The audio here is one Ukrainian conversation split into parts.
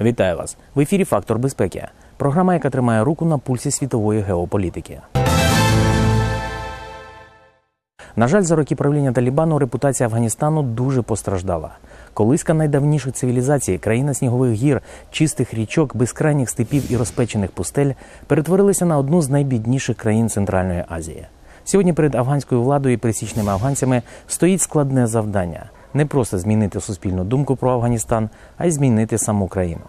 Вітаю вас в ефірі Фактор безпеки. Програма, яка тримає руку на пульсі світової геополітики. На жаль, за роки правління Талібану репутація Афганістану дуже постраждала. Колиска найдавніших цивілізацій, країна снігових гір, чистих річок, безкрайніх степів і розпечених пустель перетворилися на одну з найбідніших країн Центральної Азії. Сьогодні перед афганською владою і пересічними афганцями стоїть складне завдання не просто змінити суспільну думку про Афганістан, а й змінити саму країну.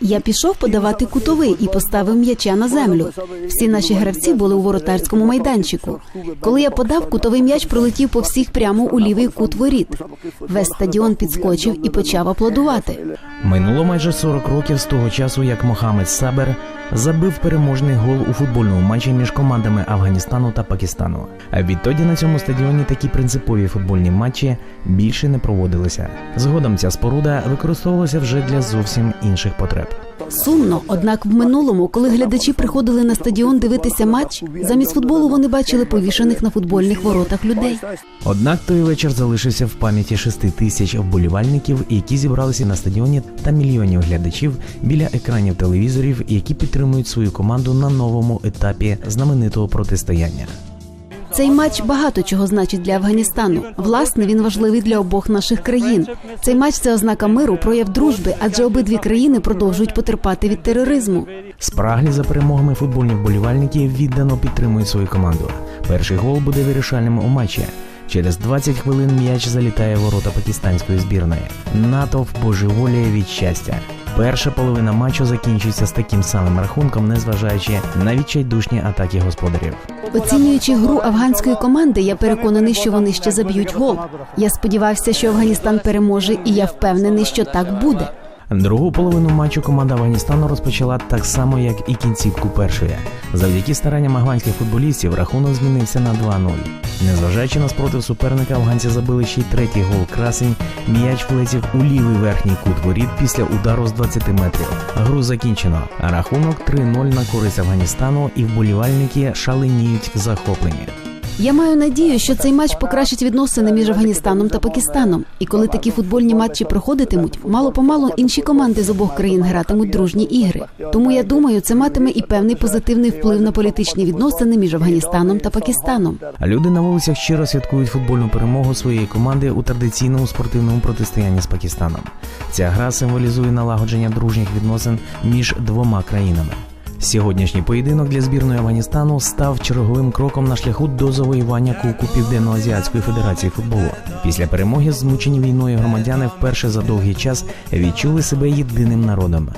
Я пішов подавати кутовий і поставив м'яча на землю. Всі наші гравці були у воротарському майданчику. Коли я подав, кутовий м'яч пролетів по всіх прямо у лівий кут воріт. Весь стадіон підскочив і почав аплодувати. Минуло майже 40 років з того часу, як Мохамед Сабер забив переможний гол у футбольному матчі між командами Афганістану та Пакистану. А відтоді на цьому стадіоні такі принципові футбольні матчі більше не проводилися. Згодом ця споруда використовувалася вже для зовсім інших потреб. Сумно, однак в минулому, коли глядачі приходили на стадіон дивитися матч, замість футболу вони бачили повішених на футбольних воротах людей. Однак той вечір залишився в пам'яті шести тисяч вболівальників, які зібралися на стадіоні, та мільйонів глядачів біля екранів телевізорів, які підтримують свою команду на новому етапі знаменитого протистояння. Цей матч багато чого значить для Афганістану. Власне, він важливий для обох наших країн. Цей матч це ознака миру, прояв дружби, адже обидві країни продовжують потерпати від тероризму. Спраглі за перемогами футбольні вболівальники віддано підтримують свою команду. Перший гол буде вирішальним у матчі. Через 20 хвилин м'яч залітає в ворота пакистанської збірної. Натовп божеволіє від щастя. Перша половина матчу закінчується з таким самим рахунком, незважаючи на відчайдушні атаки господарів. Оцінюючи гру афганської команди, я переконаний, що вони ще заб'ють гол. Я сподівався, що Афганістан переможе, і я впевнений, що так буде. Другу половину матчу команда Афганістану розпочала так само, як і кінцівку першої. Завдяки старанням афганських футболістів рахунок змінився на 2-0. Незважаючи на спротив суперника, афганці забили ще й третій гол красень. М'яч влетів у лівий верхній кут воріт після удару з 20 метрів. Гру закінчено. Рахунок 3-0 на користь Афганістану, і вболівальники шаленіють захоплені. Я маю надію, що цей матч покращить відносини між Афганістаном та Пакистаном. І коли такі футбольні матчі проходитимуть, мало помалу інші команди з обох країн гратимуть дружні ігри. Тому я думаю, це матиме і певний позитивний вплив на політичні відносини між Афганістаном та Пакистаном. Люди на вулицях щиро святкують футбольну перемогу своєї команди у традиційному спортивному протистоянні з Пакистаном. Ця гра символізує налагодження дружніх відносин між двома країнами. Сьогоднішній поєдинок для збірної Афганістану став черговим кроком на шляху до завоювання Кубку Південно-Азіатської Федерації футболу. Після перемоги змучені війною громадяни вперше за довгий час відчули себе єдиним народом.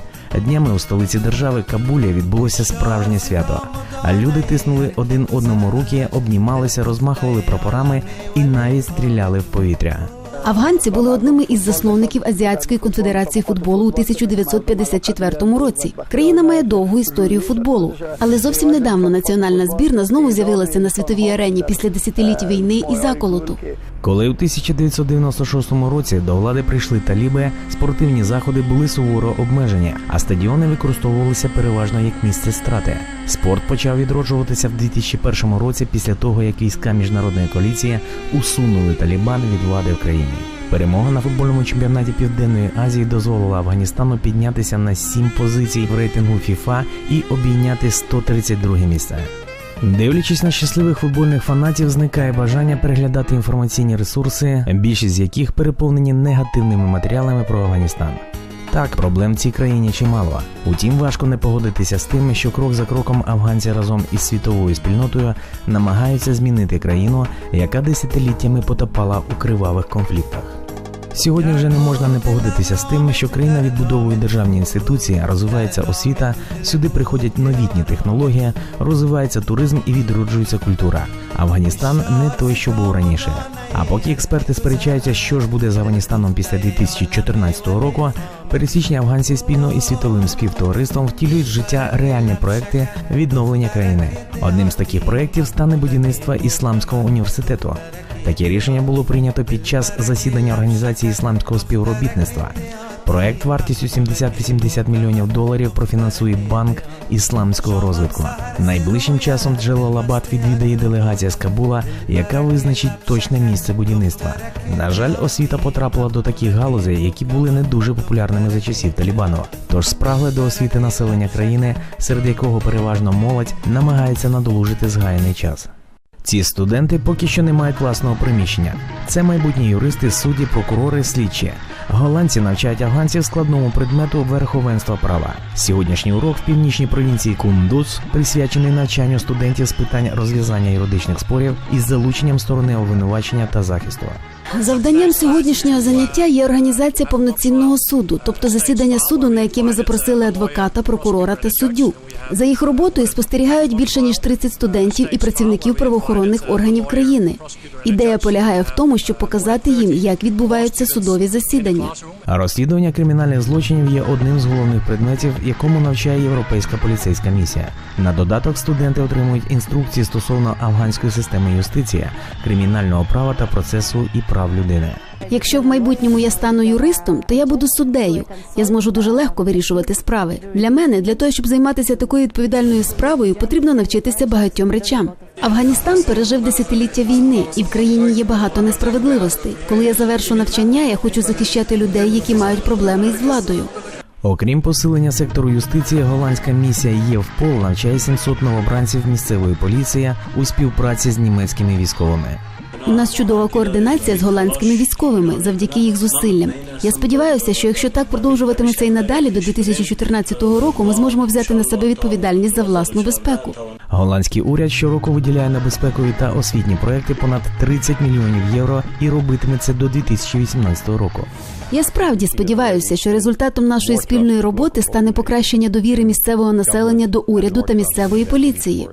Днями у столиці держави Кабулі відбулося справжнє свято. А люди тиснули один одному руки, обнімалися, розмахували прапорами і навіть стріляли в повітря. Афганці були одними із засновників Азіатської конфедерації футболу у 1954 році. Країна має довгу історію футболу, але зовсім недавно національна збірна знову з'явилася на світовій арені після десятиліть війни і заколоту. Коли у 1996 році до влади прийшли таліби, спортивні заходи були суворо обмежені, а стадіони використовувалися переважно як місце страти. Спорт почав відроджуватися в 2001 році після того, як війська міжнародної коаліції усунули Талібан від влади в країні. Перемога на футбольному чемпіонаті Південної Азії дозволила Афганістану піднятися на сім позицій в рейтингу FIFA і обійняти 132 місце. Дивлячись на щасливих футбольних фанатів, зникає бажання переглядати інформаційні ресурси, більшість з яких переповнені негативними матеріалами про Афганістан. Так, проблем в цій країні чимало. Утім, важко не погодитися з тим, що крок за кроком афганці разом із світовою спільнотою намагаються змінити країну, яка десятиліттями потопала у кривавих конфліктах. Сьогодні вже не можна не погодитися з тим, що країна відбудовує державні інституції, розвивається освіта, сюди приходять новітні технології, розвивається туризм і відроджується культура. Афганістан не той, що був раніше. А поки експерти сперечаються, що ж буде з Афганістаном після 2014 року, пересічні афганці спільно із світовим співтовариством втілюють життя реальні проекти відновлення країни. Одним з таких проєктів стане будівництво ісламського університету. Таке рішення було прийнято під час засідання організації ісламського співробітництва. Проект вартістю 70-80 мільйонів доларів профінансує банк ісламського розвитку. Найближчим часом Джелалабад відвідає делегація з Кабула, яка визначить точне місце будівництва. На жаль, освіта потрапила до таких галузей, які були не дуже популярними за часів Талібану. Тож спрагле до освіти населення країни, серед якого переважно молодь, намагається надолужити згаяний час. Ці студенти поки що не мають власного приміщення. Це майбутні юристи, судді, прокурори, слідчі. Голландці навчають афганців складному предмету верховенства права. Сьогоднішній урок в північній провінції Кундуз присвячений навчанню студентів з питань розв'язання юридичних спорів із залученням сторони обвинувачення та захисту. Завданням сьогоднішнього заняття є організація повноцінного суду, тобто засідання суду, на яке ми запросили адвоката, прокурора та суддю. За їх роботою спостерігають більше ніж 30 студентів і працівників правоохоронних органів країни. Ідея полягає в тому, щоб показати їм, як відбуваються судові засідання. Розслідування кримінальних злочинів є одним з головних предметів, якому навчає Європейська поліцейська місія. На додаток студенти отримують інструкції стосовно афганської системи юстиції, кримінального права та процесу і прав людини. Якщо в майбутньому я стану юристом, то я буду суддею. Я зможу дуже легко вирішувати справи. Для мене, для того, щоб займатися такою відповідальною справою, потрібно навчитися багатьом речам. Афганістан пережив десятиліття війни, і в країні є багато несправедливостей. Коли я завершу навчання, я хочу захищати людей, які мають проблеми із владою. Окрім посилення сектору юстиції, голландська місія ЄВПОЛ навчає 700 новобранців місцевої поліції у співпраці з німецькими військовими. У нас чудова координація з голландськими військовими завдяки їх зусиллям. Я сподіваюся, що якщо так продовжуватиметься і надалі до 2014 року, ми зможемо взяти на себе відповідальність за власну безпеку. Голландський уряд щороку виділяє на безпекові та освітні проекти понад 30 мільйонів євро і робитиме це до 2018 року. Я справді сподіваюся, що результатом нашої спільної роботи стане покращення довіри місцевого населення до уряду та місцевої поліції.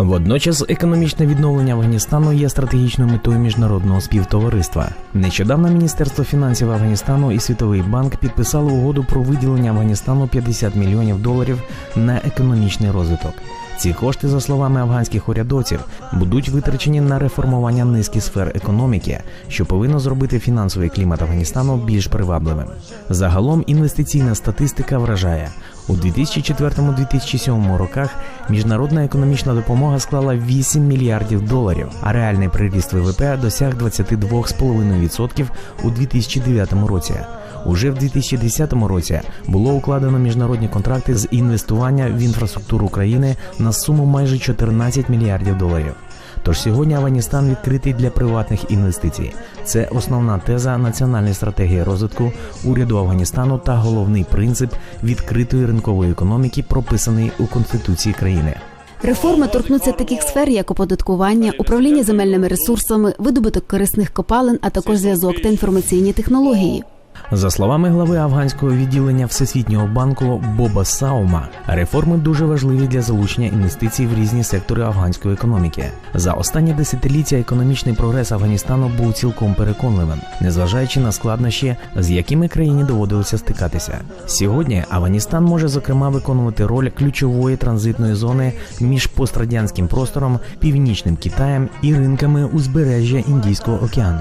Водночас економічне відновлення Афганістану є стратегічною метою міжнародного співтовариства. Нещодавно Міністерство фінансів Афганістану і Світовий банк підписали угоду про виділення Афганістану 50 мільйонів доларів на економічний розвиток. Ці кошти, за словами афганських урядовців, будуть витрачені на реформування низки сфер економіки, що повинно зробити фінансовий клімат Афганістану більш привабливим. Загалом інвестиційна статистика вражає у 2004-2007 роках. Міжнародна економічна допомога склала 8 мільярдів доларів, а реальний приріст ВВП досяг 22,5% у 2009 році. Уже в 2010 році було укладено міжнародні контракти з інвестування в інфраструктуру країни на суму майже 14 мільярдів доларів. Тож сьогодні Афганістан відкритий для приватних інвестицій. Це основна теза національної стратегії розвитку уряду Афганістану та головний принцип відкритої ринкової економіки, прописаний у конституції країни. Реформи торкнуться таких сфер, як оподаткування, управління земельними ресурсами, видобуток корисних копалин, а також зв'язок та інформаційні технології. За словами глави афганського відділення Всесвітнього банку Боба Саума, реформи дуже важливі для залучення інвестицій в різні сектори афганської економіки. За останні десятиліття економічний прогрес Афганістану був цілком переконливим, незважаючи на складнощі, з якими країні доводилося стикатися. Сьогодні Афганістан може зокрема виконувати роль ключової транзитної зони між пострадянським простором, північним Китаєм і ринками узбережжя Індійського океану.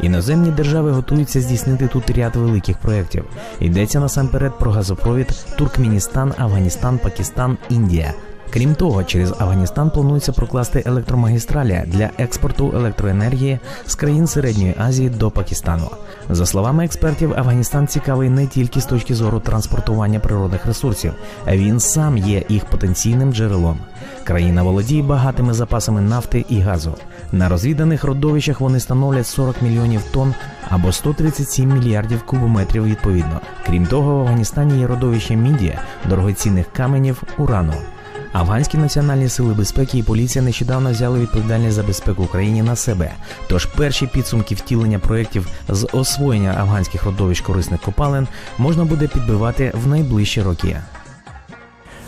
Іноземні держави готуються здійснити тут ряд великих проєктів. Йдеться насамперед про газопровід Туркменістан, Афганістан, Пакистан, Індія. Крім того, через Афганістан планується прокласти електромагістралі для експорту електроенергії з країн Середньої Азії до Пакистану. За словами експертів, Афганістан цікавий не тільки з точки зору транспортування природних ресурсів, а він сам є їх потенційним джерелом. Країна володіє багатими запасами нафти і газу. На розвіданих родовищах вони становлять 40 мільйонів тонн або 137 мільярдів кубометрів відповідно. Крім того, в Афганістані є родовище міді, дорогоцінних каменів, урану. Афганські національні сили безпеки і поліція нещодавно взяли відповідальність за безпеку в країні на себе. Тож перші підсумки втілення проєктів з освоєння афганських родовищ корисних копалин можна буде підбивати в найближчі роки.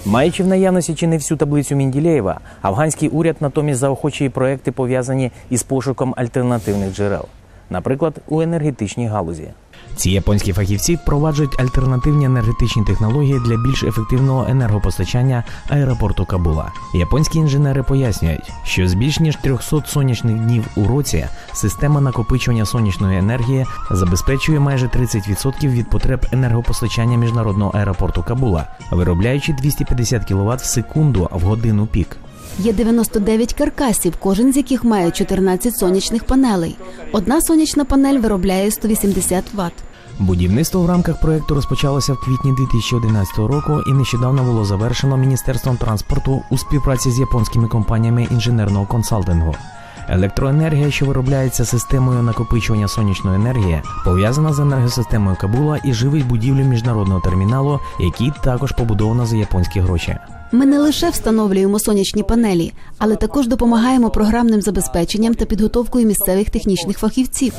Маючи в наявності чи не всю таблицю Мінділеєва, афганський уряд натомість заохочує проекти, пов'язані із пошуком альтернативних джерел, наприклад, у енергетичній галузі. Ці японські фахівці впроваджують альтернативні енергетичні технології для більш ефективного енергопостачання аеропорту Кабула. Японські інженери пояснюють, що з більш ніж 300 сонячних днів у році система накопичування сонячної енергії забезпечує майже 30% від потреб енергопостачання міжнародного аеропорту Кабула, виробляючи 250 кВт в секунду в годину пік. Є 99 каркасів, кожен з яких має 14 сонячних панелей. Одна сонячна панель виробляє 180 Вт. Будівництво в рамках проекту розпочалося в квітні 2011 року і нещодавно було завершено Міністерством транспорту у співпраці з японськими компаніями інженерного консалтингу. Електроенергія, що виробляється системою накопичування сонячної енергії, пов'язана з енергосистемою Кабула і живить будівлю міжнародного терміналу, який також побудовано за японські гроші. Ми не лише встановлюємо сонячні панелі, але також допомагаємо програмним забезпеченням та підготовкою місцевих технічних фахівців.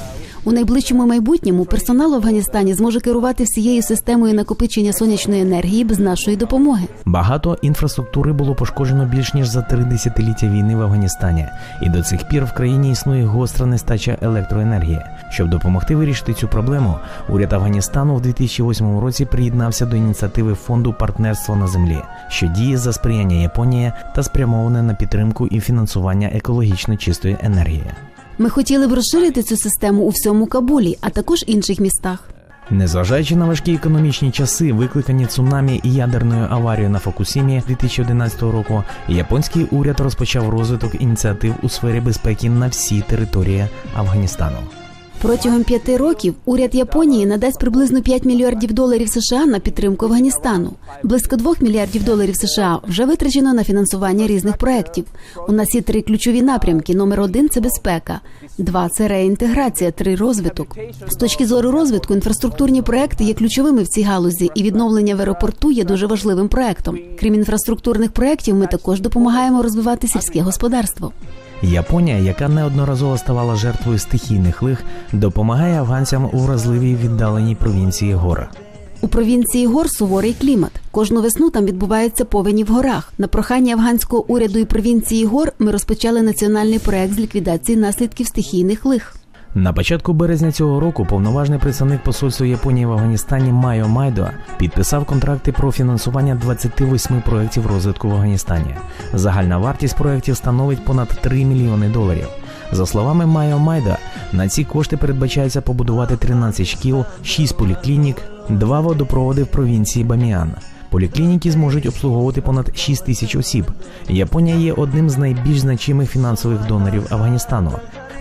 У найближчому майбутньому персонал в Афганістані зможе керувати всією системою накопичення сонячної енергії без нашої допомоги. Багато інфраструктури було пошкоджено більш ніж за три десятиліття війни в Афганістані, і до цих пір в країні існує гостра нестача електроенергії. Щоб допомогти вирішити цю проблему, уряд Афганістану в 2008 році приєднався до ініціативи фонду партнерство на землі, що діє за сприяння Японії та спрямоване на підтримку і фінансування екологічно чистої енергії. Ми хотіли б розширити цю систему у всьому Кабулі, а також інших містах. Незважаючи на важкі економічні часи, викликані цунамі і ядерною аварією на Фокусімі 2011 року, японський уряд розпочав розвиток ініціатив у сфері безпеки на всій території Афганістану. Протягом п'яти років уряд Японії надасть приблизно 5 мільярдів доларів США на підтримку Афганістану. Близько 2 мільярдів доларів США вже витрачено на фінансування різних проєктів. У нас є три ключові напрямки: номер один це безпека, два це реінтеграція, три розвиток. З точки зору розвитку, інфраструктурні проекти є ключовими в цій галузі, і відновлення в аеропорту є дуже важливим проектом. Крім інфраструктурних проєктів, ми також допомагаємо розвивати сільське господарство. Японія, яка неодноразово ставала жертвою стихійних лих, допомагає афганцям у вразливій віддаленій провінції гор. У провінції гор суворий клімат. Кожну весну там відбуваються повені в горах. На прохання афганського уряду і провінції гор ми розпочали національний проект з ліквідації наслідків стихійних лих. На початку березня цього року повноважний представник посольства Японії в Афганістані Майо Майдо підписав контракти про фінансування 28 проєктів розвитку в Афганістані. Загальна вартість проєктів становить понад 3 мільйони доларів. За словами Майо Майда, на ці кошти передбачається побудувати 13 шкіл, 6 поліклінік, 2 водопроводи в провінції Баміан. Поліклініки зможуть обслуговувати понад 6 тисяч осіб. Японія є одним з найбільш значимих фінансових донорів Афганістану.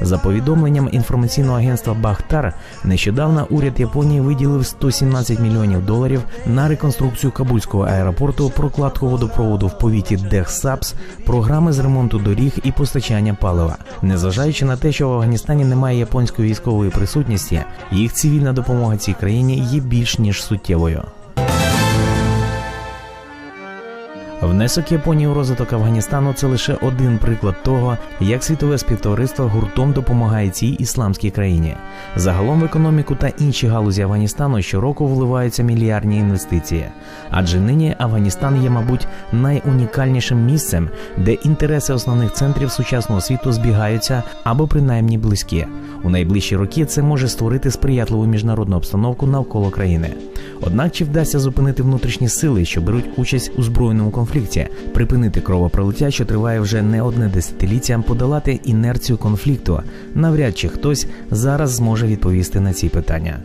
За повідомленням інформаційного агентства Бахтар, нещодавно уряд Японії виділив 117 мільйонів доларів на реконструкцію Кабульського аеропорту, прокладку водопроводу в повіті Дехсапс, програми з ремонту доріг і постачання палива. Незважаючи на те, що в Афганістані немає японської військової присутності, їх цивільна допомога цій країні є більш ніж суттєвою. Внесок Японії у розвиток Афганістану це лише один приклад того, як світове співтовариство гуртом допомагає цій ісламській країні. Загалом в економіку та інші галузі Афганістану щороку вливаються мільярдні інвестиції. Адже нині Афганістан є, мабуть, найунікальнішим місцем, де інтереси основних центрів сучасного світу збігаються або принаймні близькі. У найближчі роки це може створити сприятливу міжнародну обстановку навколо країни. Однак чи вдасться зупинити внутрішні сили, що беруть участь у збройному конфлікті, припинити кровопролиття, що триває вже не одне десятиліття, подолати інерцію конфлікту? Навряд чи хтось зараз зможе відповісти на ці питання.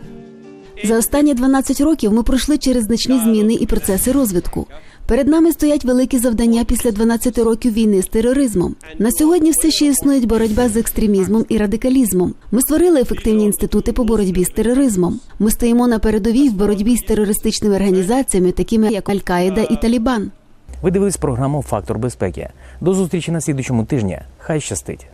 За останні 12 років ми пройшли через значні зміни і процеси розвитку. Перед нами стоять великі завдання після 12 років війни з тероризмом. На сьогодні все ще існує боротьба з екстремізмом і радикалізмом. Ми створили ефективні інститути по боротьбі з тероризмом. Ми стоїмо на передовій в боротьбі з терористичними організаціями, такими як Аль-Каїда і Талібан. Ви дивились програму Фактор безпеки. До зустрічі на слідучому тижні. Хай щастить!